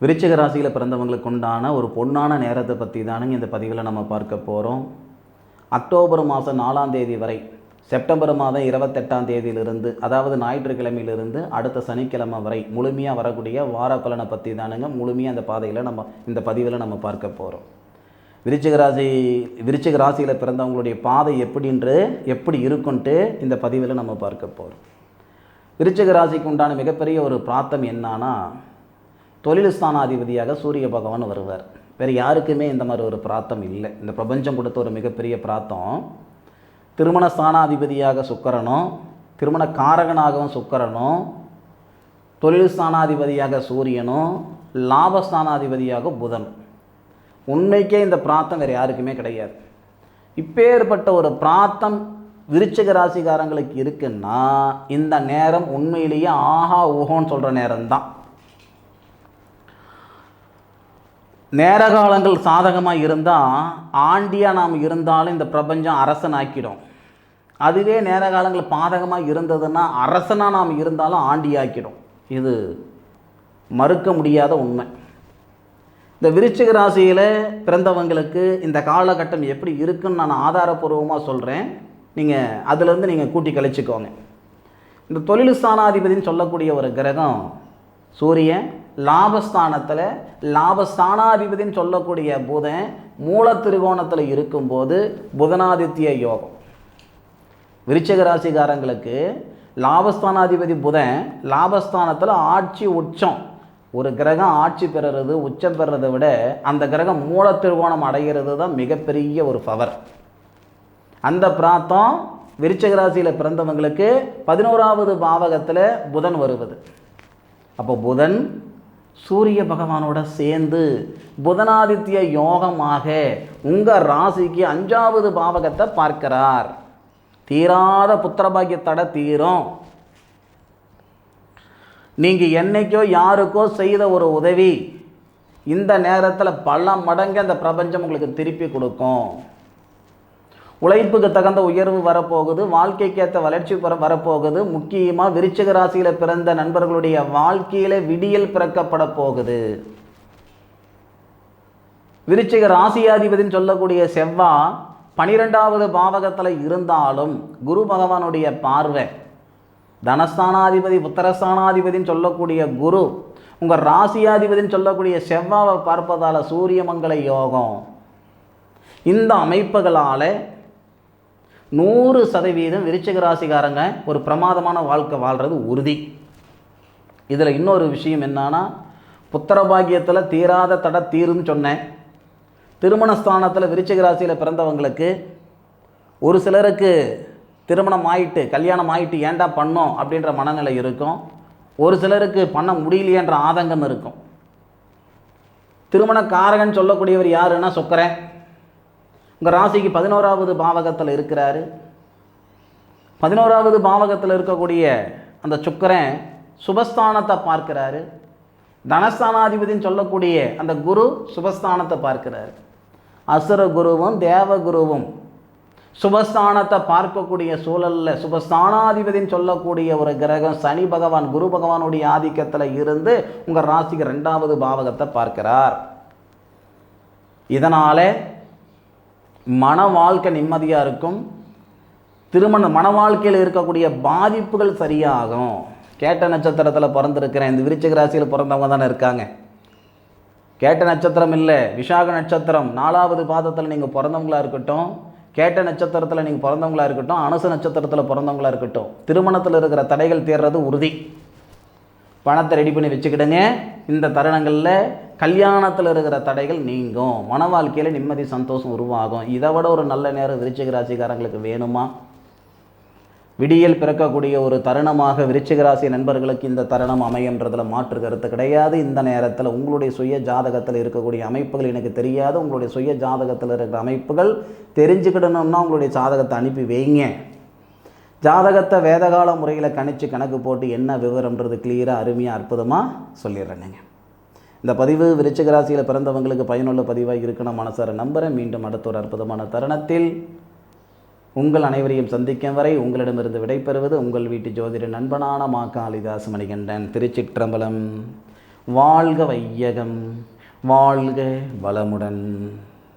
விருச்சிக ராசியில் பிறந்தவங்களுக்கு உண்டான ஒரு பொன்னான நேரத்தை பற்றி தானுங்க இந்த பதிவில் நம்ம பார்க்க போகிறோம் அக்டோபர் மாதம் நாலாம் தேதி வரை செப்டம்பர் மாதம் இருபத்தெட்டாம் தேதியிலிருந்து அதாவது ஞாயிற்றுக்கிழமையிலிருந்து அடுத்த சனிக்கிழமை வரை முழுமையாக வரக்கூடிய வார பலனை பற்றி தானுங்க முழுமையாக அந்த பாதையில் நம்ம இந்த பதிவில் நம்ம பார்க்க போகிறோம் விருச்சிக ராசி விருச்சிக ராசியில் பிறந்தவங்களுடைய பாதை எப்படின்று எப்படி இருக்குன்ட்டு இந்த பதிவில் நம்ம பார்க்க போகிறோம் விருச்சிக ராசிக்கு உண்டான மிகப்பெரிய ஒரு பிராத்தம் என்னன்னா தொழில் ஸ்தானாதிபதியாக சூரிய பகவான் வருவார். வேறு யாருக்குமே இந்த மாதிரி ஒரு பிராத்தம் இல்லை. இந்த பிரபஞ்சம் கொடுத்த ஒரு மிகப்பெரிய பிராத்தம் திருமண ஸ்தானாதிபதியாக சுக்கரனும் திருமண காரகனாகவும் சுக்கரனும் தொழில் ஸ்தானாதிபதியாக சூரியனும் லாபஸ்தானாதிபதியாக புதனும் உண்மைக்கே இந்த பிராத்தம் வேறு யாருக்குமே கிடையாது. இப்பேற்பட்ட ஒரு பிராத்தம் விருச்சிக ராசிகாரங்களுக்கு இருக்குன்னா இந்த நேரம் உண்மையிலேயே ஆஹா ஊஹோன்னு சொல்கிற நேரம்தான். நேரகாலங்கள் சாதகமாக இருந்தால் ஆண்டியாக நாம் இருந்தாலும் இந்த பிரபஞ்சம் அரசன் ஆக்கிடும் அதுவே நேர காலங்கள் பாதகமாக இருந்ததுன்னா அரசனாக நாம் இருந்தாலும் ஆண்டி ஆக்கிடும் இது மறுக்க முடியாத உண்மை. இந்த விருச்சிக ராசியில் பிறந்தவங்களுக்கு இந்த காலகட்டம் எப்படி இருக்குன்னு நான் ஆதாரப்பூர்வமாக சொல்கிறேன் நீங்கள் அதிலேருந்து நீங்கள் கூட்டி கழிச்சுக்கோங்க. இந்த தொழில் ஸ்தானாதிபதினு சொல்லக்கூடிய ஒரு கிரகம் சூரியன் லாபஸ்தானத்தில் லாபஸ்தானாதிபதினு சொல்லக்கூடிய புதன் மூல திரிகோணத்தில் இருக்கும்போது புதனாதித்ய யோகம். விருச்சக ராசிகாரங்களுக்கு லாபஸ்தானாதிபதி புதன் லாபஸ்தானத்தில் ஆட்சி உச்சம். ஒரு கிரகம் ஆட்சி பெறுறது உச்சம் பெறுறதை விட அந்த கிரகம் மூல திருவோணம் அடைகிறது தான் மிகப்பெரிய ஒரு பவர். அந்த பிராத்தம் விருச்சக ராசியில் பிறந்தவங்களுக்கு பதினோராவது பாவகத்தில் புதன் வருவது. அப்போ புதன் சூரிய பகவானோட சேர்ந்து புதனாதித்ய யோகமாக உங்கள் ராசிக்கு அஞ்சாவது பாவகத்தை பார்க்கிறார். தீராத புத்திரபாகியத்தட தீரும். நீங்கள் என்னைக்கோ யாருக்கோ செய்த ஒரு உதவி இந்த நேரத்தில் பல மடங்கு அந்த பிரபஞ்சம் உங்களுக்கு திருப்பி கொடுக்கும். உழைப்புக்கு தகுந்த உயர்வு வரப்போகுது வாழ்க்கைக்கேற்ற வளர்ச்சி வரப்போகுது. முக்கியமாக விருச்சிக ராசியில் பிறந்த நண்பர்களுடைய வாழ்க்கையில் விடியல் பிறக்கப்பட போகுது. விருச்சிக ராசியாதிபதினு சொல்லக்கூடிய செவ்வா பனிரெண்டாவது பாவகத்தில் இருந்தாலும் குரு பகவானுடைய பார்வை தனஸ்தானாதிபதி புத்திரஸ்தானாதிபதினு சொல்லக்கூடிய குரு உங்கள் ராசியாதிபதினு சொல்லக்கூடிய செவ்வாவை பார்ப்பதால் சூரியமங்கல யோகம். இந்த அமைப்புகளால் நூறு சதவீதம் விருச்சிக ராசிக்காரங்க ஒரு பிரமாதமான வாழ்க்கை வாழ்கிறது உறுதி. இதில் இன்னொரு விஷயம் என்னன்னா புத்திரபாகியத்தில் தீராத தட தீருன்னு சொன்னேன். திருமணஸ்தானத்தில் விருச்சிக ராசியில் பிறந்தவங்களுக்கு ஒரு சிலருக்கு திருமணம் ஆயிட்டு கல்யாணம் ஆயிட்டு ஏன்டா பண்ணோம் அப்படின்ற மனநிலை இருக்கும். ஒரு சிலருக்கு பண்ண முடியலையன்ற ஆதங்கம் இருக்கும். திருமண காரகன் சொல்லக்கூடியவர் யாருன்னா சுக்கரன். உங்கள் ராசிக்கு பதினோராவது பாவகத்தில் இருக்கிறாரு. பதினோராவது பாவகத்தில் இருக்கக்கூடிய அந்த சுக்கரன் சுபஸ்தானத்தை பார்க்கிறாரு. தனஸ்தானாதிபதினு சொல்லக்கூடிய அந்த குரு சுபஸ்தானத்தை பார்க்கிறாரு. அசுர குருவும் தேவ குருவும் சுபஸ்தானத்தை பார்க்கக்கூடிய சூழலில் சுபஸ்தானாதிபதினு சொல்லக்கூடிய ஒரு கிரகம் சனி பகவான் குரு பகவானுடைய ஆதிக்கத்தில் இருந்து உங்கள் ராசிக்கு ரெண்டாவது பாவகத்தை பார்க்கிறார். இதனால் மன வாழ்க்கை நிம்மதியாக இருக்கும். திருமண மன வாழ்க்கையில் இருக்கக்கூடிய பாதிப்புகள் சரியாகும். கேட்ட நட்சத்திரத்தில் பிறந்திருக்கிறேன். இந்த விருச்சிக ராசியில் பிறந்தவங்க தானே இருக்காங்க. கேட்ட நட்சத்திரம் இல்லை. விசாக நட்சத்திரம். நாலாவது பாதத்தில் நீங்கள் பிறந்தவங்களா இருக்கட்டும். கேட்ட நட்சத்திரத்தில் நீங்கள் பிறந்தவங்களா இருக்கட்டும். அனுசு நட்சத்திரத்தில் பிறந்தவங்களா இருக்கட்டும். திருமணத்தில் இருக்கிற தடைகள் தேர்றது உறுதி. பணத்தை ரெடி பண்ணி வச்சுக்கிடுங்க. இந்த தருணங்களில் கல்யாணத்தில் இருக்கிற தடைகள் நீங்கும். மன வாழ்க்கையில் நிம்மதி சந்தோஷம் உருவாகும். இதை விட ஒரு நல்ல நேரம் விருச்சிக ராசிக்காரங்களுக்கு வேணுமா? விடியல் பிறக்கக்கூடிய ஒரு தருணமாக விருச்சிக ராசி நண்பர்களுக்கு இந்த தருணம் அமையன்றதில் மாற்று கருத்து கிடையாது. இந்த நேரத்தில் உங்களுடைய சுய ஜாதகத்தில் இருக்கக்கூடிய அமைப்புகள் எனக்கு தெரியாது. உங்களுடைய சுய ஜாதகத்தில் இருக்கிற அமைப்புகள் தெரிஞ்சுக்கிடணும்னா உங்களுடைய ஜாதகத்தை அனுப்பி வைங்க. ஜாதகத்தை வேதகால முறையில் கணிச்சு கணக்கு போட்டு என்ன விவரம்ன்றது கிளியராக அருமையாக அற்புதமாக சொல்லிடுறேங்க இந்த பதிவு விருச்சிக ராசியில் பிறந்தவங்களுக்கு பயனுள்ள பதிவாக இருக்கணும் மனசார நம்புகிறேன் மீண்டும் அடுத்த ஒரு அற்புதமான தருணத்தில் உங்கள் அனைவரையும் சந்திக்கும் வரை உங்களிடமிருந்து விடைபெறுவது உங்கள் வீட்டு ஜோதிட நண்பனான மா காளிதாஸ் மணிகண்டன். திருச்சிற்றம்பலம். வாழ்க வையகம். வாழ்க வளமுடன்.